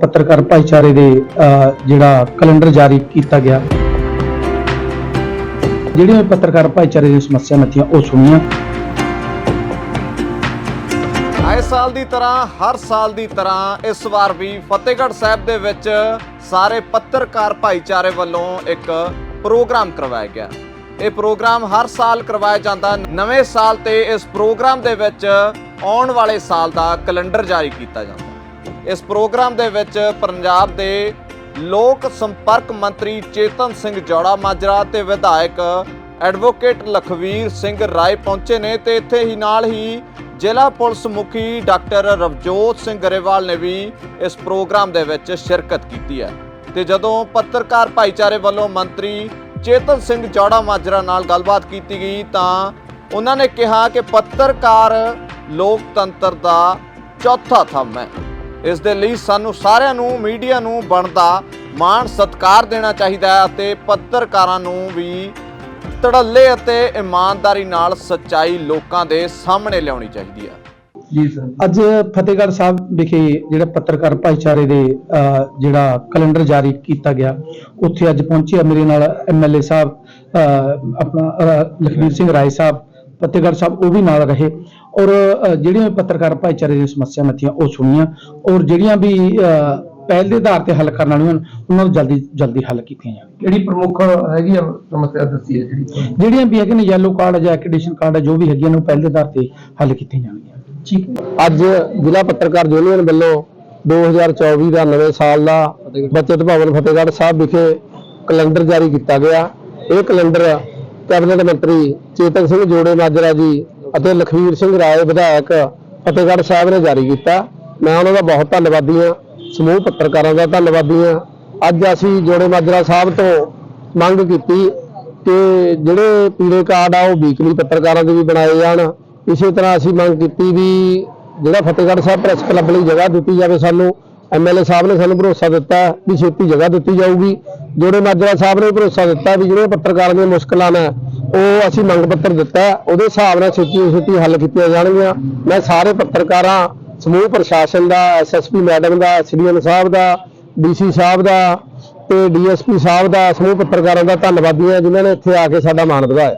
ਪੱਤਰਕਾਰ ਭਾਈਚਾਰੇ ਦੇ ਜਿਹੜਾ ਕੈਲੰਡਰ ਜਾਰੀ ਕੀਤਾ ਗਿਆ। ਜਿਹੜੀਆਂ ਪੱਤਰਕਾਰ ਭਾਈਚਾਰੇ ਦੀਆਂ ਸਮੱਸਿਆਵਾਂ ਥੀਆਂ ਉਹ ਸੁਣੀਆਂ। ਆਏ ਸਾਲ ਦੀ ਤਰ੍ਹਾਂ, ਹਰ ਸਾਲ ਦੀ ਤਰ੍ਹਾਂ ਇਸ ਵਾਰ ਵੀ ਫਤਿਹਗੜ੍ਹ ਸਾਹਿਬ ਦੇ ਵਿੱਚ ਸਾਰੇ ਪੱਤਰਕਾਰ ਭਾਈਚਾਰੇ ਵੱਲੋਂ ਇੱਕ ਪ੍ਰੋਗਰਾਮ ਕਰਵਾਇਆ ਗਿਆ। ਇਹ ਪ੍ਰੋਗਰਾਮ ਹਰ ਸਾਲ ਕਰਵਾਇਆ ਜਾਂਦਾ। ਨਵੇਂ ਸਾਲ ਤੇ ਇਸ ਪ੍ਰੋਗਰਾਮ ਦੇ ਵਿੱਚ ਆਉਣ ਵਾਲੇ ਸਾਲ ਦਾ ਕੈਲੰਡਰ ਜਾਰੀ ਕੀਤਾ ਜਾਂਦਾ। ਇਸ ਪ੍ਰੋਗਰਾਮ ਦੇ ਵਿੱਚ ਪੰਜਾਬ ਦੇ ਲੋਕ ਸੰਪਰਕ ਮੰਤਰੀ ਚੇਤਨ ਸਿੰਘ ਜੋੜਾ ਮਾਜਰਾ ਤੇ ਵਿਧਾਇਕ ਐਡਵੋਕੇਟ ਲਖਵੀਰ ਸਿੰਘ ਰਾਏ ਪਹੁੰਚੇ ਨੇ ਤੇ ਇੱਥੇ ਹੀ ਨਾਲ ਹੀ ਜ਼ਿਲ੍ਹਾ ਪੁਲਿਸ ਮੁਖੀ ਡਾਕਟਰ ਰਵਜੋਤ ਸਿੰਘ ਗਰੇਵਾਲ ਨੇ ਵੀ ਇਸ ਪ੍ਰੋਗਰਾਮ ਦੇ ਵਿੱਚ ਸ਼ਿਰਕਤ ਕੀਤੀ ਹੈ। ਤੇ ਜਦੋਂ ਪੱਤਰਕਾਰ ਭਾਈਚਾਰੇ ਵੱਲੋਂ ਮੰਤਰੀ ਚੇਤਨ ਸਿੰਘ ਜੋੜਾ ਮਾਜਰਾ ਨਾਲ ਗੱਲਬਾਤ ਕੀਤੀ ਗਈ ਤਾਂ ਉਹਨਾਂ ਨੇ ਕਿਹਾ ਕਿ ਪੱਤਰਕਾਰ ਲੋਕਤੰਤਰ ਦਾ ਚੌਥਾ ਥੰਮ ਹੈ। ਇਸ ਦੇ ਲਈ ਸਾਨੂੰ ਸਾਰਿਆਂ ਨੂੰ ਮੀਡੀਆ ਨੂੰ ਬਣਦਾ ਮਾਣ ਸਤਿਕਾਰ ਦੇਣਾ ਚਾਹੀਦਾ ਹੈ ਅਤੇ ਪੱਤਰਕਾਰਾਂ ਨੂੰ ਵੀ ਧੜੱਲੇ ਅਤੇ ਇਮਾਨਦਾਰੀ ਨਾਲ ਸੱਚਾਈ ਲੋਕਾਂ ਦੇ ਸਾਹਮਣੇ ਲਿਆਉਣੀ ਚਾਹੀਦੀ ਹੈ। ਜੀ ਸਰ। ਅੱਜ ਫਤਿਹਗੜ੍ਹ ਸਾਹਿਬ ਵਿਖੇ ਜਿਹੜਾ ਪੱਤਰਕਾਰ ਭਾਈਚਾਰੇ ਦੇ ਅਹ, ਜਿਹੜਾ ਕੈਲੰਡਰ ਜਾਰੀ ਕੀਤਾ ਗਿਆ ਉੱਥੇ ਅੱਜ ਪਹੁੰਚੇ ਆ ਮੇਰੇ ਨਾਲ ਐਮਐਲਏ ਸਾਹਿਬ ਅਹ, ਆਪਣਾ ਅਹ, ਲਖਬੀਰ ਸਿੰਘ ਰਾਏ ਸਾਹਿਬ ਫਤਿਹਗੜ੍ਹ ਸਾਹਿਬ ਉਹ ਵੀ ਨਾਲ ਰਹੇ। ਔਰ ਜਿਹੜੀਆਂ ਵੀ ਪੱਤਰਕਾਰ ਭਾਈਚਾਰੇ ਦੀਆਂ ਸਮੱਸਿਆਵਾਂ ਥੀਆਂ ਉਹ ਸੁਣੀਆਂ ਔਰ ਜਿਹੜੀਆਂ ਵੀ ਪਹਿਲ ਦੇ ਆਧਾਰ ਤੇ ਹੱਲ ਕਰਨ ਵਾਲੀਆਂ ਹਨ ਉਹਨਾਂ ਨੂੰ ਜਲਦੀ ਜਲਦੀ ਹੱਲ ਕੀਤੀਆਂ ਜਾਣ। ਕਿਹੜੀ ਪ੍ਰਮੁੱਖ ਹੈਗੀ ਆ ਸਮੱਸਿਆ ਦੱਸੀ ਹੈ ਜਿਹੜੀ? ਜਿਹੜੀਆਂ ਵੀ ਹੈਗੇ ਨੇ ਯੈਲੋ ਕਾਰਡ ਜਾਂ ਐਕ੍ਰੈਡੀਸ਼ਨ ਕਾਰਡ ਜੋ ਵੀ ਹੈਗੀਆਂ ਨੇ ਉਹ ਪਹਿਲ ਦੇ ਆਧਾਰ ਤੇ ਹੱਲ ਕੀਤੀਆਂ ਜਾਣਗੀਆਂ। ਠੀਕ ਹੈ। ਅੱਜ ਜ਼ਿਲ੍ਹਾ ਪੱਤਰਕਾਰ ਯੂਨੀਅਨ ਵੱਲੋਂ 2024 ਦਾ ਨਵੇਂ ਸਾਲ ਦਾ ਬਚਤ ਭਵਨ ਫਤਿਹਗੜ੍ਹ ਸਾਹਿਬ ਵਿਖੇ ਕੈਲੰਡਰ ਜਾਰੀ ਕੀਤਾ ਗਿਆ। ਇਹ ਕੈਲੰਡਰ ਕੈਬਨਿਟ ਮੰਤਰੀ ਚੇਤਨ ਸਿੰਘ ਜੋੜੇ ਮਾਜਰਾ ਜੀ ਅਤੇ ਲਖਵੀਰ ਸਿੰਘ ਰਾਏ ਵਿਧਾਇਕ ਫਤਿਹਗੜ੍ਹ ਸਾਹਿਬ ਨੇ ਜਾਰੀ ਕੀਤਾ। ਮੈਂ ਉਹਨਾਂ ਦਾ ਬਹੁਤ ਧੰਨਵਾਦੀ ਹਾਂ। ਸਮੂਹ ਪੱਤਰਕਾਰਾਂ ਦਾ ਧੰਨਵਾਦੀ ਹਾਂ। ਅੱਜ ਅਸੀਂ ਜੋੜੇ ਮਾਜਰਾ ਸਾਹਿਬ ਤੋਂ ਮੰਗ ਕੀਤੀ ਕਿ ਜਿਹੜੇ ਪੀਲੇ ਕਾਰਡ ਆ, ਉਹ ਵੀਕਲੀ ਪੱਤਰਕਾਰਾਂ ਦੇ ਵੀ ਬਣਾਏ ਜਾਣ। ਇਸੇ ਤਰ੍ਹਾਂ ਅਸੀਂ ਮੰਗ ਕੀਤੀ ਵੀ ਜਿਹੜਾ ਫਤਿਹਗੜ੍ਹ ਸਾਹਿਬ ਪ੍ਰੈਸ ਕਲੱਬ ਲਈ ਜਗ੍ਹਾ ਦਿੱਤੀ ਜਾਵੇ ਸਾਨੂੰ ਐਮਐਲਏ ਸਾਹਿਬ ਨੇ ਸਾਨੂੰ ਭਰੋਸਾ ਦਿੱਤਾ ਵੀ ਛੇਤੀ ਜਗ੍ਹਾ ਦਿੱਤੀ ਜਾਊਗੀ। ਜੋੜੇ ਮਾਜਰਾ ਸਾਹਿਬ ਨੇ ਭਰੋਸਾ ਦਿੱਤਾ ਵੀ ਜਿਹੜੇ ਪੱਤਰਕਾਰਾਂ ਦੀਆਂ ਮੁਸ਼ਕਲਾਂ ਨੇ ਉਹ ਅਸੀਂ ਮੰਗ ਪੱਤਰ ਦਿੱਤਾ, ਉਹਦੇ ਹਿਸਾਬ ਨਾਲ ਛੇਤੀ ਤੋਂ ਛੇਤੀ ਹੱਲ ਕੀਤੀਆਂ ਜਾਣਗੀਆਂ। ਮੈਂ ਸਾਰੇ ਪੱਤਰਕਾਰਾਂ, ਸਮੂਹ ਪ੍ਰਸ਼ਾਸਨ ਦਾ ਐਸਐਸਪੀ ਮੈਡਮ ਦਾ ਐਸਡੀਐਮ ਸਾਹਿਬ ਦਾ ਡੀਸੀ ਸਾਹਿਬ ਦਾ ਤੇ ਡੀਐਸਪੀ ਸਾਹਿਬ ਦਾ, ਸਮੂਹ ਪੱਤਰਕਾਰਾਂ ਦਾ ਧੰਨਵਾਦੀ ਹਾਂ, ਜਿਨ੍ਹਾਂ ਨੇ ਇੱਥੇ ਆ ਕੇ ਸਾਡਾ ਮਾਣ ਵਧਾਇਆ।